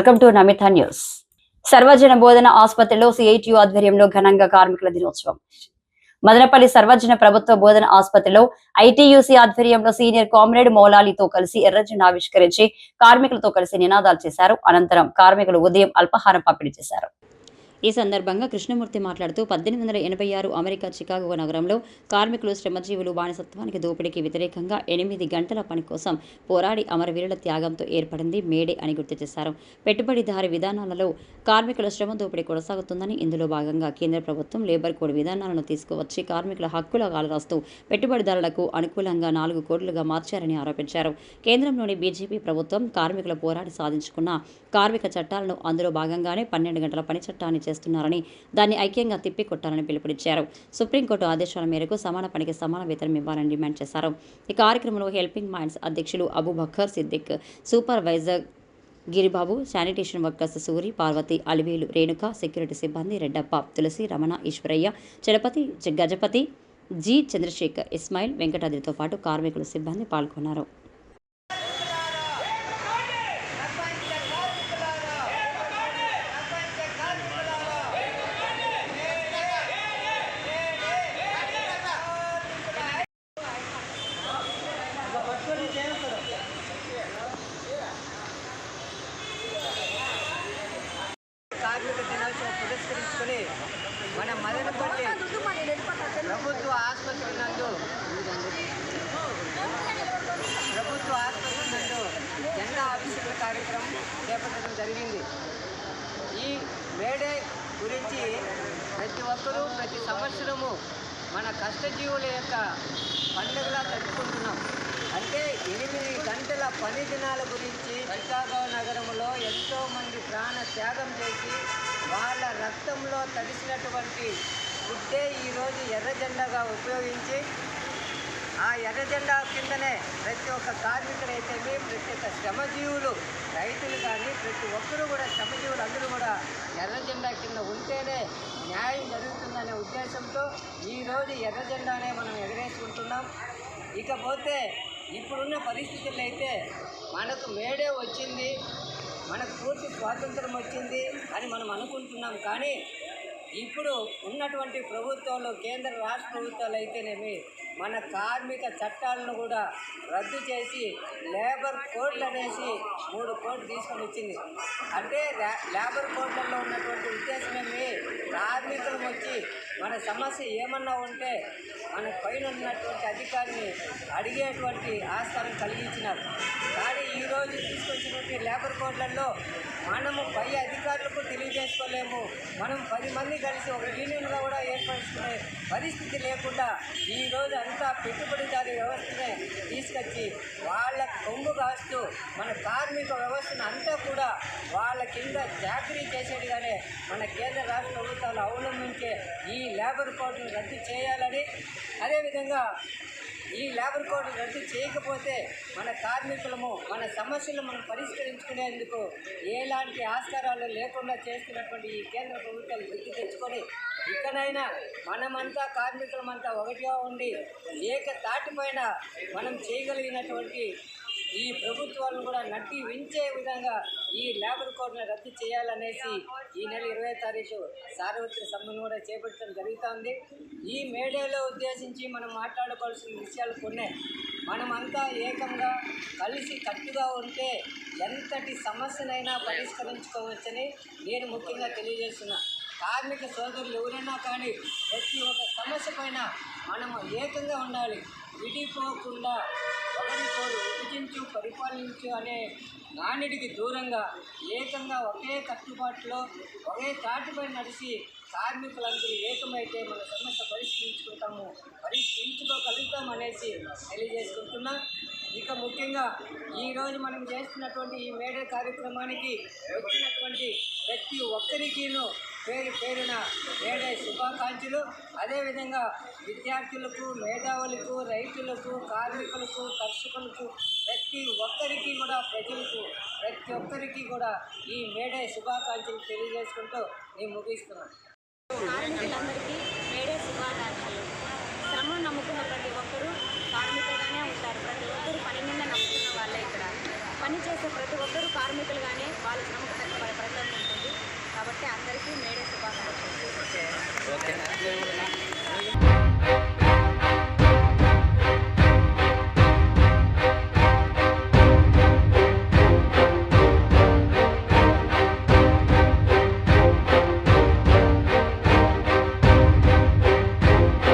Welcome to Namitha news. సర్వజన బోధన ఆసుపత్రిలో సిఐటియు ఆధ్వర్యంలో ఘనంగా కార్మికుల దినోత్సవం. మదనపల్లి సర్వజన ప్రభుత్వ బోధన ఆసుపత్రిలో ఐటీయూసీ ఆధ్వర్యంలో సీనియర్ కామ్రేడ్ మౌలాలితో కలిసి ఎర్రజెండా ఆవిష్కరించి కార్మికులతో కలిసి నినాదాలు చేశారు. అనంతరం కార్మికులు ఉదయం అల్పాహారం పంపిణీ చేశారు. ఈ సందర్భంగా కృష్ణమూర్తి మాట్లాడుతూ పద్దెనిమిది వందల ఎనభై ఆరు అమెరికా చికాగో నగరంలో కార్మికులు శ్రమజీవులు బానిసత్వానికి దోపిడీకి వ్యతిరేకంగా ఎనిమిది గంటల పని కోసం పోరాడి అమరవీరుల త్యాగంతో ఏర్పడింది మేడే అని గుర్తు చేశారు. పెట్టుబడిదారి విధానాలలో కార్మికుల శ్రమ దోపిడీ కొనసాగుతుందని ఇందులో భాగంగా కేంద్ర ప్రభుత్వం లేబర్ కోడ్ విధానాలను తీసుకువచ్చి కార్మికుల హక్కుల కాలరాస్తూ పెట్టుబడిదారులకు అనుకూలంగా నాలుగు కోట్లుగా మార్చారని ఆరోపించారు. కేంద్రంలోని బీజేపీ ప్రభుత్వం కార్మికుల పోరాడి సాధించుకున్న కార్మిక చట్టాలను అందులో భాగంగానే పన్నెండు గంటల పని చట్టాన్ని చేస్తున్నారని దాన్ని ఐక్యంగా తిప్పికొట్టాలని పిలుపునిచ్చారు. సుప్రీంకోర్టు ఆదేశాల మేరకు సమాన పనికి సమాన వేతనం ఇవ్వాలని డిమాండ్ చేశారు. ఈ కార్యక్రమంలో హెల్పింగ్ మైండ్స్ అధ్యక్షులు Abubakkar Siddiq supervisor Giribabu sanitation workers Suri Parvathi Alivelu Renuka security సిబ్బంది రెడ్డప్ప తులసి రమణ ఈశ్వరయ్య చలపతి గజపతి జి చంద్రశేఖర్ ఇస్మాయిల్ వెంకటాద్రితో పాటు కార్మికులు సిబ్బంది పాల్గొన్నారు కార్మిక దినోత్సవం పురస్కరించుకొని మన మదనపల్లి ప్రభుత్వ ఆసుపత్రి నందు ప్రభుత్వ ఆసుపత్రి నందు జెండా ఆవిష్కరణ కార్యక్రమం చేపట్టడం జరిగింది. ఈ మేడే గురించి ప్రతి ఒక్కరూ ప్రతి సంవత్సరము మన కష్టజీవుల యొక్క పండుగలా జరుపుకుంటున్నాం. అంటే ఎనిమిది గంటల పని దినాల గురించి చికాగో నగరంలో ఎంతోమంది ప్రాణ త్యాగం చేసి వాళ్ళ రక్తంలో తడిసినటువంటి ఫుడ్డే ఈరోజు ఎర్ర జెండాగా ఉపయోగించి ఆ ఎర్ర జెండా కిందనే ప్రతి ఒక్క కార్మికుడైతేనే ప్రతి ఒక్క శ్రమజీవులు రైతులు కానీ ప్రతి ఒక్కరూ కూడా శ్రమజీవులు అందరూ కూడా ఎర్ర జెండా కింద ఉంటేనే న్యాయం జరుగుతుందనే ఉద్దేశంతో ఈరోజు ఎర్ర జెండానే మనం ఎగరేసుకుంటున్నాం. ఇకపోతే ఇప్పుడున్న పరిస్థితుల్లో అయితే మనకు మేడే వచ్చింది మనకు పూర్తి స్వాతంత్రం వచ్చింది అని మనం అనుకుంటున్నాం. కానీ ఇప్పుడు ఉన్నటువంటి ప్రభుత్వంలో కేంద్ర రాష్ట్ర ప్రభుత్వాలు అయితేనేమి మన కార్మిక చట్టాలను కూడా రద్దు చేసి లేబర్ కోడ్లు అనేసి మూడు కోట్లు తీసుకొని వచ్చింది. అంటే లేబర్ కోడ్లలో ఉన్నటువంటి ఉద్దేశమేమి కార్మికులు వచ్చి మన సమస్య ఏమన్నా ఉంటే మన పైన ఉన్నటువంటి అధికారిని అడిగేటువంటి ఆస్కారం కలిగించినారు. కానీ ఈరోజు తీసుకొచ్చినటువంటి లేబర్ కోడ్లలో మనము పై అధికారులకు తెలియజేసుకోలేము. మనం పది మంది కలిసి ఒక యూనియన్గా కూడా ఏర్పరచుకునే పరిస్థితి లేకుండా ఈరోజు అంతా పెట్టుబడిదారి వ్యవస్థనే తీసుకొచ్చి వాళ్ళ కొంగు కాస్తూ మన కార్మిక వ్యవస్థను అంతా కూడా వాళ్ళ కింద జాగ్రీ చేసేట్టుగానే మన కేంద్ర రాష్ట్ర ప్రభుత్వాలు అవలంబించే ఈ లేబర్ కోడ్ను రద్దు చేయాలని అదేవిధంగా ఈ లేబర్ కోడ్ రద్దు చేయకపోతే మన కార్మికులము మన సమస్యలు మనం పరిష్కరించుకునేందుకు ఎలాంటి ఆస్కారాలు లేకుండా చేస్తున్నటువంటి ఈ కేంద్ర ప్రభుత్వాలు గుర్తు తెచ్చుకొని ఇక్కడైనా మనమంతా కార్మికులమంతా ఒకటిగా ఉండి ఏక తాటిపైన మనం చేయగలిగినటువంటి ఈ ప్రభుత్వాలను కూడా నట్టి వించే విధంగా ఈ లేబర్ కోడ్ను రద్దు చేయాలనేసి ఈ నెల ఇరవై తారీఖు సార్వత్రిక సమ్మెను కూడా చేపట్టడం జరుగుతోంది. ఈ మేడేలో ఉద్దేశించి మనం మాట్లాడుకోవాల్సిన విషయాలు కొన్ని. మనమంతా ఏకంగా కలిసి కట్టుగా ఉంటే ఎంతటి సమస్యనైనా పరిష్కరించుకోవచ్చని నేను ముఖ్యంగా తెలియజేస్తున్నా. కార్మిక సోదరులు ఎవరైనా కానీ ప్రతి ఒక్క సమస్య పైన మనం ఏకంగా ఉండాలి. విడిపోకుండా ఒకరికోరు విభజించు పరిపాలించు అనే నానుడికి దూరంగా ఏకంగా ఒకే కట్టుబాటులో ఒకే తాటిపై నడిచి కార్మికులందరూ ఏకమైతే మన సమస్య పరిష్కరించుకుంటాము పరిష్కరించుకోగలుగుతాం అనేసి తెలియజేసుకుంటున్నా. ఇక ముఖ్యంగా ఈరోజు మనం చేస్తున్నటువంటి ఈ మేడే కార్యక్రమానికి వచ్చినటువంటి ప్రతి ఒక్కరికిను పేరు పేరున మేడే శుభాకాంక్షలు. అదేవిధంగా విద్యార్థులకు మేధావులకు రైతులకు కార్మికులకు కర్షకులకు ప్రతి ఒక్కరికి కూడా ప్రజలకు ప్రతి ఒక్కరికి కూడా ఈ మేడే శుభాకాంక్షలు తెలియజేసుకుంటూ నేను ముగిస్తున్నాను. కార్మికులందరికీ